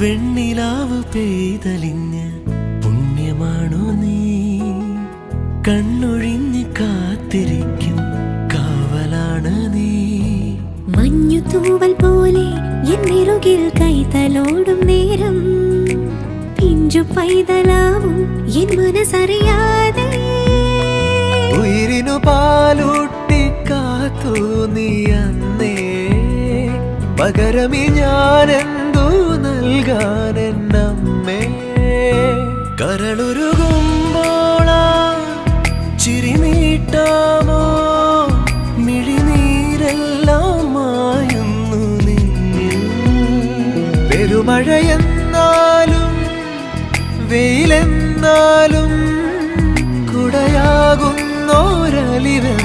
വെണ്ണിലാവ് പെയ്തലിഞ്ഞ് പുണ്യമാണോ നീ? കണ്ണൊഴിഞ്ഞ് കാത്തിരിക്കും കാവലാണ് നീ. മഞ്ഞു തൂവൽ പോലെ എന്നിറുകിൽ കൈതലോടും നേരം. പിഞ്ചു പൈതലാവും എൻ മനസ്സറിയാതെ. ഉയിരിനു പാലൂട്ടി കാത്തു നീ അന്നേ. പകരമി ഞാനെന്തോ നൽകാൻ എന്നമ്മേ കരളുരുകുമ്പോളാ ചിരി നീട്ടാമോ? മിഴിനീരെല്ലാം മായുന്നു നിന്നിൽ. പെരുമഴയെന്നാലും വെയിലെന്നാലും കുടയാകുന്നോരലിവെന്നും